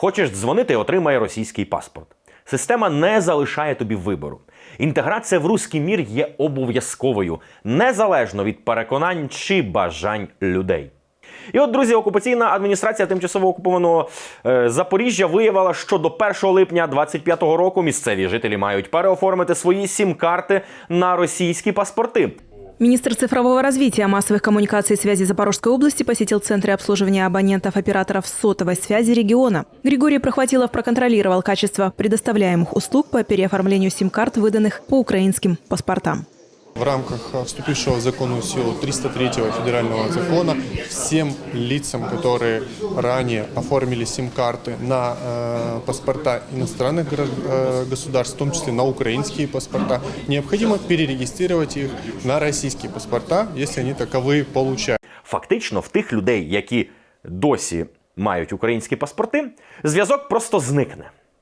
Хочеш дзвонити, отримай російський паспорт. Система не залишає тобі вибору. Інтеграція в руський мір є обов'язковою, незалежно від переконань чи бажань людей. І от, друзі, окупаційна адміністрація тимчасово окупованого е, Запоріжжя виявила, що до 1 липня 25-го року місцеві жителі мають переоформити свої сім-карти на російські паспорти. Министр цифрового развития, массовых коммуникаций и связи Запорожской области посетил центры обслуживания абонентов операторов сотовой связи региона. Григорий Прохватилов проконтролировал качество предоставляемых услуг по переоформлению сим-карт, выданных по украинским паспортам. В рамках э, вступившего в законную силу 303 федерального закона всем лицам, которые ранее оформили сим-карты на э, паспорта иностранных гра- э, государств, в том числе на украинские паспорта, необходимо перерегистрировать их на российские паспорта, если они таковые получают. Фактично, в тих людей, які досі мають українські паспорти, зв'язок просто зникне.